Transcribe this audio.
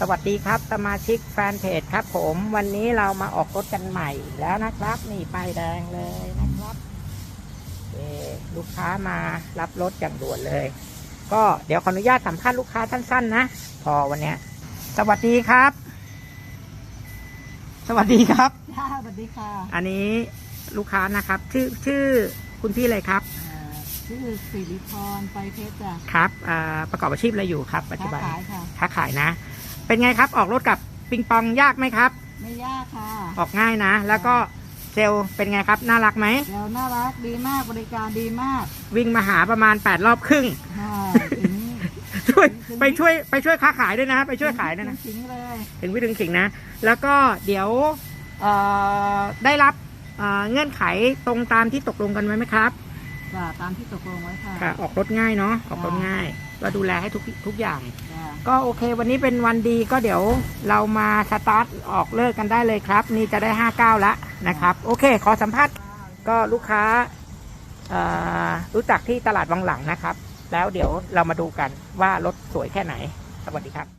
สวัสดีครับ สมาชิกแฟนเพจครับผม วันนี้เรามาออกรถกันใหม่แล้วนะครับ นี่ป้ายแดงเลยนะครับเอ่อลูกค้ามารับรถอย่างด่วนเลย ก็เดี๋ยวขออนุญาตสัมภาษณ์ลูกค้าสั้นๆนะ พอวันเนี้ยสวัสดีครับ สวัสดีครับค่ะสวัสดีค่ะ อันนี้ลูกค้านะครับ ชื่อชื่อคุณพี่อะไรครับเอ่อชื่อสิริพรไปเพชรจ้ะครับอ่าประกอบอาชีพอะไรอยู่ครับปัจจุค้าบันขายค่ะค้าขายนะ เป็นไงครับ ออกรถกับปิงปองยากไหมครับ ไม่ยากค่ะ ออกง่ายนะ แล้วก็เซลล์เป็นไงครับน่ารักไหมเดี๋ยวน่ารักดีมากบริการดีมากวิ่งมาหาประมาณ 8 รอบครึ่งค่ะถึงช่วยไปช่วยไปช่วยค้าขายด้วยนะ ไปช่วยขายด้วยนะ ถึงเลยถึงวิถึงขิงนะ แล้วก็เดี๋ยวเอ่อได้รับเอ่อเงื่อนไขตรงตามที่ตกลงกันไว้ไหมครับจ้ะตามที่ตกลงไว้ค่ะ ค่ะ ออกรถง่ายเนาะออกรถง่าย ก็ดูแลให้ทุกทุกอย่างจ้ะก็โอเค วันนี้เป็นวันดีก็เดี๋ยวเรามาสตาร์ทออกเลิกกันได้เลยครับ นี่จะได้59แล้วนะครับ โอเค ขอสัมภาษณ์ก็ลูกค้าเอ่อรู้จักที่ตลาดวังหลังนะครับ แล้วเดี๋ยวเรามาดูกันว่ารถสวยแค่ไหน สวัสดีครับ